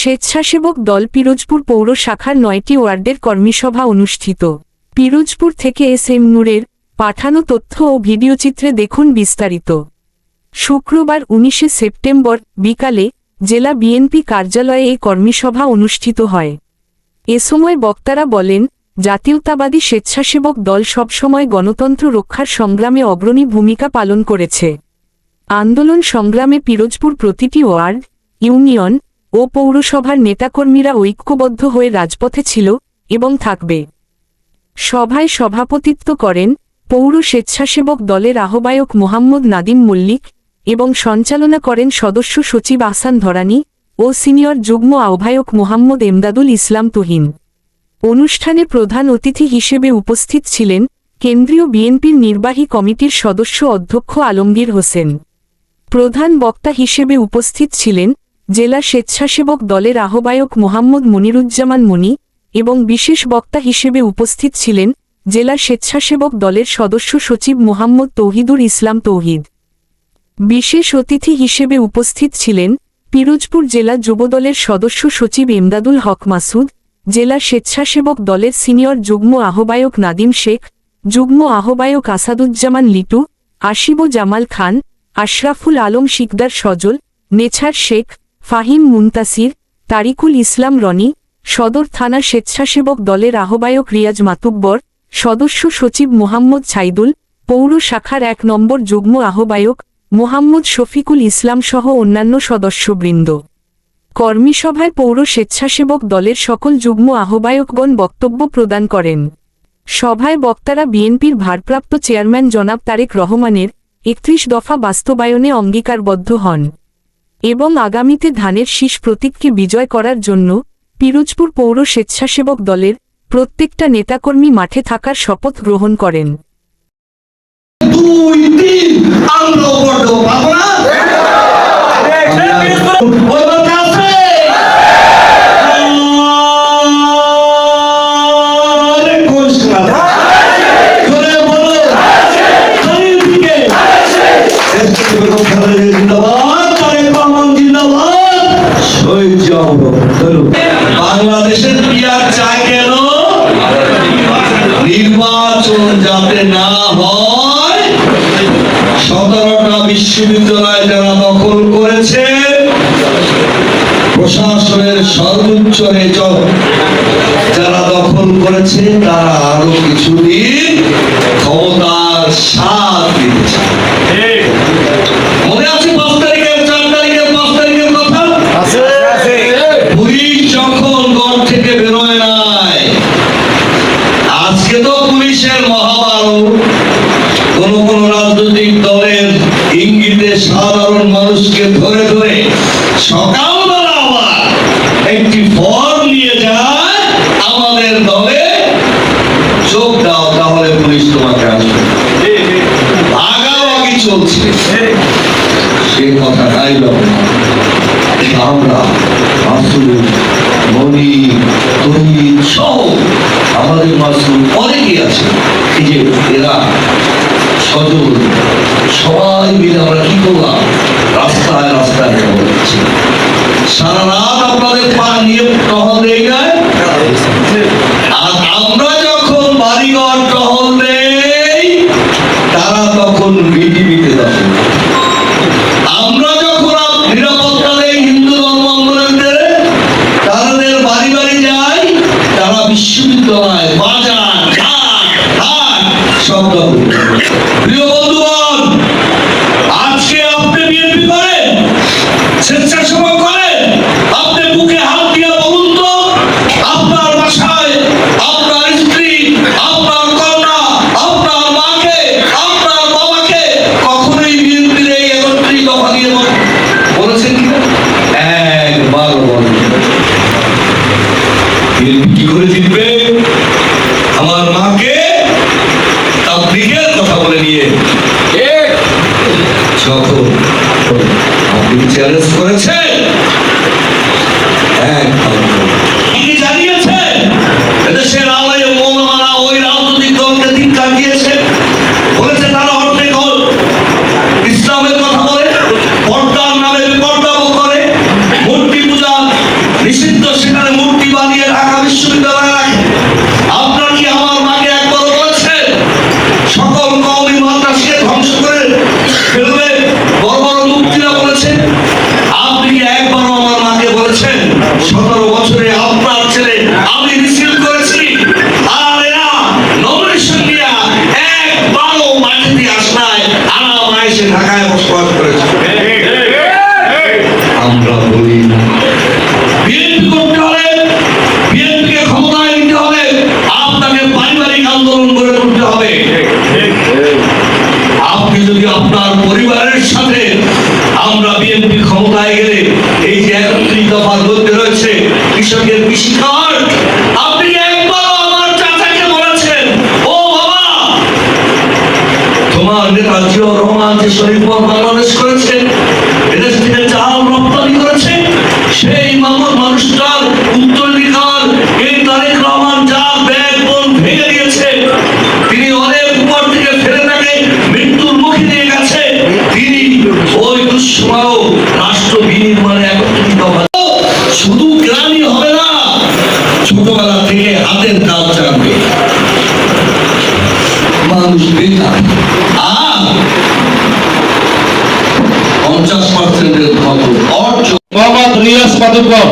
স্বেচ্ছাসেবক দল পিরোজপুর পৌর শাখার নয়টি ওয়ার্ডের কর্মীসভা অনুষ্ঠিত। পিরোজপুর থেকে এস এম নূরের পাঠানো তথ্য ও ভিডিওচিত্রে দেখুন বিস্তারিত। শুক্রবার উনিশে সেপ্টেম্বর বিকালে জেলা বিএনপি কার্যালয়ে এই কর্মীসভা অনুষ্ঠিত হয়। এ সময় বক্তারা বলেন, জাতীয়তাবাদী স্বেচ্ছাসেবক দল সবসময় গণতন্ত্র রক্ষার সংগ্রামে অগ্রণী ভূমিকা পালন করেছে। আন্দোলন সংগ্রামে পিরোজপুর প্রতিটি ওয়ার্ড, ইউনিয়ন ও পৌরসভার নেতাকর্মীরা ঐক্যবদ্ধ হয়ে রাজপথে ছিল এবং থাকবে। সভায় সভাপতিত্ব করেন পৌর স্বেচ্ছাসেবক দলের আহ্বায়ক মোহাম্মদ নাদিম মল্লিক এবং সঞ্চালনা করেন সদস্য সচিব আহসান ধরানি ও সিনিয়র যুগ্ম আহ্বায়ক মোহাম্মদ এমদাদুল ইসলাম তুহিন। অনুষ্ঠানে প্রধান অতিথি হিসেবে উপস্থিত ছিলেন কেন্দ্রীয় বিএনপির নির্বাহী কমিটির সদস্য অধ্যক্ষ আলমগীর হোসেন। প্রধান বক্তা হিসেবে উপস্থিত ছিলেন জেলা স্বেচ্ছাসেবক দলের আহ্বায়ক মোহাম্মদ মনিরুজ্জামান মনি এবং বিশেষ বক্তা হিসেবে উপস্থিত ছিলেন জেলা স্বেচ্ছাসেবক দলের সদস্য সচিব মোহাম্মদ তৌহিদুর ইসলাম তৌহিদ। বিশেষ অতিথি হিসেবে উপস্থিত ছিলেন পিরোজপুর জেলা যুবদলের সদস্য সচিব এমদাদুল হক মাসুদ, জেলা স্বেচ্ছাসেবক দলের সিনিয়র যুগ্ম আহ্বায়ক নাদিম শেখ, যুগ্ম আহ্বায়ক আসাদুজ্জামান লিটু, আসিব জামাল খান, আশরাফুল আলম শিকদার সজল, নেছার শেখ ফাহিম মুন্তাসির, তারিকুল ইসলাম রনি, সদর থানা স্বেচ্ছাসেবক দলের আহ্বায়ক রিয়াজ মাতুব্বর, সদস্য সচিব মোহাম্মদ ছাইদুল পৌর শাখার এক নম্বর যুগ্ম আহ্বায়ক মোহাম্মদ শফিকুল ইসলাম সহ অন্যান্য সদস্যবৃন্দ। কর্মীসভায় পৌর স্বেচ্ছাসেবক দলের সকল যুগ্ম আহ্বায়কগণ বক্তব্য প্রদান করেন। সভায় বক্তারা বিএনপির ভারপ্রাপ্ত চেয়ারম্যান জনাব তারেক রহমানের একত্রিশ দফা বাস্তবায়নে অঙ্গীকারবদ্ধ হন। এবং আগামীতে ধানের শীষ প্রতীককে বিজয় করার জন্য পিরোজপুর পৌর স্বেচ্ছাসেবক দলের প্রত্যেকটা নেতাকর্মী মাঠে থাকার শপথ গ্রহণ করেন। দুই তিন আমরা বাংলাদেশের পিয়ার চায় কেন? নির্বাচন যাতে না হয়, সতেরোটা বিশ্ববিদ্যালয় যারা দখল করেছে, প্রশাসনের সর্বোচ্চ যারা দখল করেছে, তারা আরও কিছুদিন ক্ষমতার স্বাদ দিতে চায় মনে আছে পাঁচ তারিখের চার তারিখের পাঁচ তারিখের কথা পুলিশ যখন গড় থেকে বেরোয় নাই আজকে তো পুলিশের মহাভারত কোন কোন রাজনৈতিক দলের ইঙ্গিতে সাধারণ মানুষকে ধরে ধরে সকালবেলা আবার একটি ফর্ম নিয়ে যায়, আমাদের দলে যোগ দাও, তাহলে পুলিশ তোমাকে আসবে। চলছে। সে কথা নাই আমরা মনি তহিদ সহ আমাদের মাসুদ অনেকেই আছে। যে এরা সজল সবাই মিলে আমরা কি করলাম? রাস্তায় রাস্তায় সারা রাত আপনাদের পা নিয়ে স্বেচ্ছাসেবক করেন আপনি বুকে হাত দিয়ে বলুন তো আপনার বাসায় আপনার স্ত্রী আপনার কন্যা আপনার মাকে আপনার বাবাকে কখনোই বিএনপির এই একত্রিশ দফা দিয়ে বলেছেন কি একবার বলেন। বিএনপি কি করে জিতবে? আমার মাকে কথা বলে নিয়ে। যখন তিনি চ্যালেঞ্জ করেছেন দিয়েছে বলেছে, তারা হট্টে গোল ইসলামের কথা বলে, পর্দার নামে পর্দাও করে, মূর্তি পূজা নিষিদ্ধ, সেখানে মূর্তি বানিয়ে ঢাকা বিশ্ববিদ্যালয় সতেরো বছরে আপনার ছেলে আমি মিছিল করেছি। হলে ক্ষমতায় নিতে হবে, আপনাকে পারিবারিক আন্দোলন করে তুলতে হবে। আপনি যদি আপনার পরিবারের সাথে আমরা বিএনপি ক্ষমতায় গেলে, এই যে একত্রিশ দফার কৃষকের কৃষি কার্ড আপনি একবার আমার চাচাকে বলেছেন, ও বাবা, তোমার নেতা জিয়াউর রহমান যে শরীফপুর বাংলাদেশ করেছেন বিদেশ থেকে চাল রপ্তানি করেছে, সেই মামুর ছোটবেলা থেকে হাতের কাজ জানবে মানুষ বেকার আর পঞ্চাশ পার্সেন্টের অর্থ রিয়াজ মাধবগর